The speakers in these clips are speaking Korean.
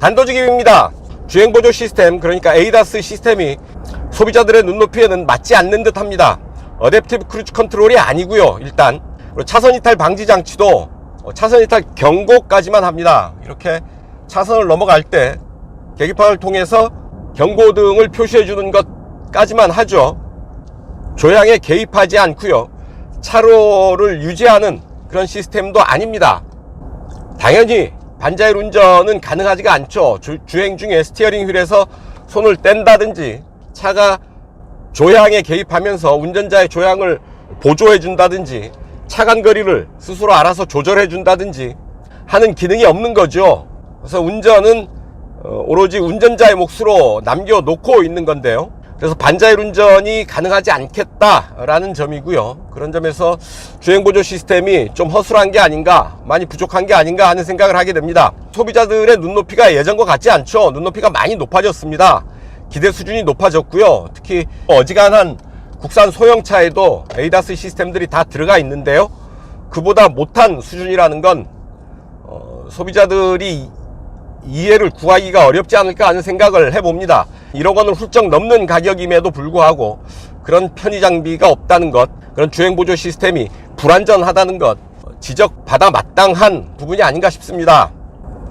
단도직입입니다. 주행보조 시스템, 그러니까 에이다스 시스템이 소비자들의 눈높이에는 맞지 않는 듯 합니다. 어댑티브 크루즈 컨트롤이 아니고요 일단. 차선 이탈 방지 장치도 어, 차선 이탈 경고까지만 합니다. 이렇게 차선을 넘어갈 때 계기판을 통해서 경고등을 표시해 주는 것까지만 하죠. 조향에 개입하지 않고요 차로를 유지하는 그런 시스템도 아닙니다. 당연히 반자율 운전은 가능하지가 않죠. 주, 주행 중에 스티어링 휠에서 손을 뗀다든지 차가 조향에 개입하면서 운전자의 조향을 보조해 준다든지 차간 거리를 스스로 알아서 조절해 준다든지 하는 기능이 없는 거죠. 그래서 운전은 어, 오로지 운전자의 몫으로 남겨놓고 있는 건데요. 그래서 반자율 운전이 가능하지 않겠다라는 점이고요. 그런 점에서 주행 보조 시스템이 좀 허술한 게 아닌가, 많이 부족한 게 아닌가 하는 생각을 하게 됩니다. 소비자들의 눈높이가 예전과 같지 않죠. 눈높이가 많이 높아졌습니다. 기대 수준이 높아졌고요. 특히 어지간한 국산 소형차에도 에이다스 시스템들이 다 들어가 있는데요. 그보다 못한 수준이라는 건 어, 소비자들이 이해를 구하기가 어렵지 않을까 하는 생각을 해봅니다. 1억 원을 훌쩍 넘는 가격임에도 불구하고 그런 편의 장비가 없다는 것, 그런 주행보조 시스템이 불안전하다는 것, 지적받아 마땅한 부분이 아닌가 싶습니다.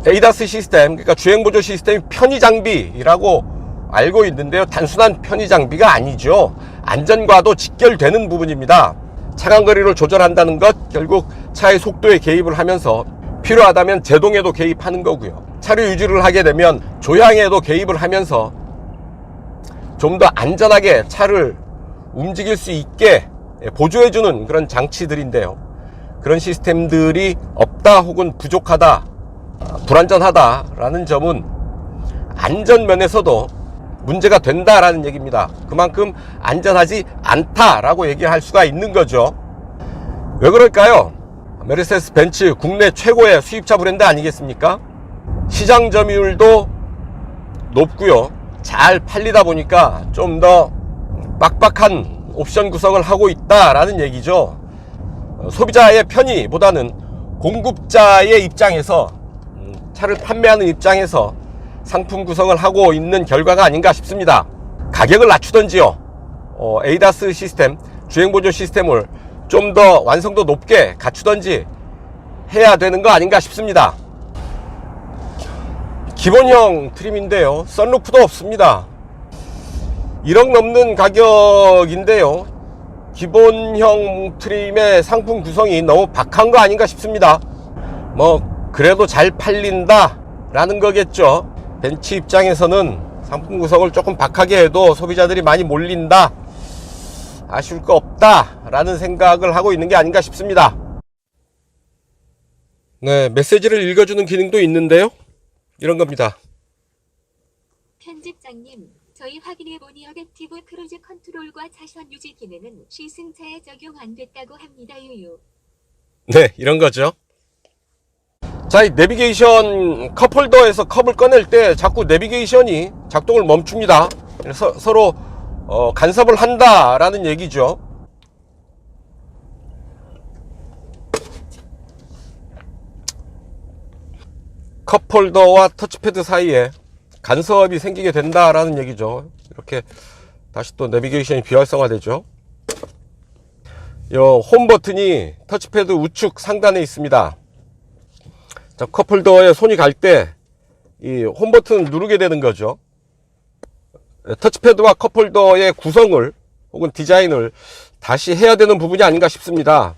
에이다스 시스템, 그러니까 주행보조 시스템이 편의 장비라고 알고 있는데요. 단순한 편의 장비가 아니죠. 안전과도 직결되는 부분입니다. 차간 거리를 조절한다는 것, 결국 차의 속도에 개입을 하면서 필요하다면 제동에도 개입하는 거고요. 차류 유지를 하게 되면 조향에도 개입을 하면서 좀 더 안전하게 차를 움직일 수 있게 보조해주는 그런 장치들인데요. 그런 시스템들이 없다 혹은 부족하다, 불안전하다라는 점은 안전 면에서도 문제가 된다라는 얘기입니다. 그만큼 안전하지 않다라고 얘기할 수가 있는 거죠. 왜 그럴까요? 메르세스 벤츠 국내 최고의 수입차 브랜드 아니겠습니까? 시장 점유율도 높고요. 잘 팔리다 보니까 좀 더 빡빡한 옵션 구성을 하고 있다라는 얘기죠. 어, 소비자의 편의보다는 공급자의 입장에서 음, 차를 판매하는 입장에서 상품 구성을 하고 있는 결과가 아닌가 싶습니다. 가격을 낮추던지요. 어, 에이다스 시스템, 주행보조 시스템을 좀 더 완성도 높게 갖추던지 해야 되는 거 아닌가 싶습니다. 기본형 트림인데요. 썬루프도 없습니다. 1억 넘는 가격인데요. 기본형 트림의 상품 구성이 너무 박한 거 아닌가 싶습니다. 뭐 그래도 잘 팔린다 라는 거겠죠. 벤츠 입장에서는 상품 구성을 조금 박하게 해도 소비자들이 많이 몰린다. 아쉬울 거 없다 라는 생각을 하고 있는 게 아닌가 싶습니다. 네, 메시지를 읽어주는 기능도 있는데요. 이런 겁니다. 편집장님, 저희 확인해보니 어댑티브 크루즈 컨트롤과 차선 유지 기능은 시승차에 적용 안 됐다고 합니다. 유유. 네, 이런 거죠. 자, 이 내비게이션 컵홀더에서 컵을 꺼낼 때 자꾸 내비게이션이 작동을 멈춥니다. 그래서 서로 어, 간섭을 한다라는 얘기죠. 컵홀더와 터치패드 사이에 간섭이 생기게 된다라는 얘기죠. 이렇게 다시 또 내비게이션이 비활성화되죠. 요 홈 버튼이 터치패드 우측 상단에 있습니다. 자, 컵홀더에 손이 갈 때 이 홈 버튼을 누르게 되는 거죠. 터치패드와 컵홀더의 구성을 혹은 디자인을 다시 해야 되는 부분이 아닌가 싶습니다.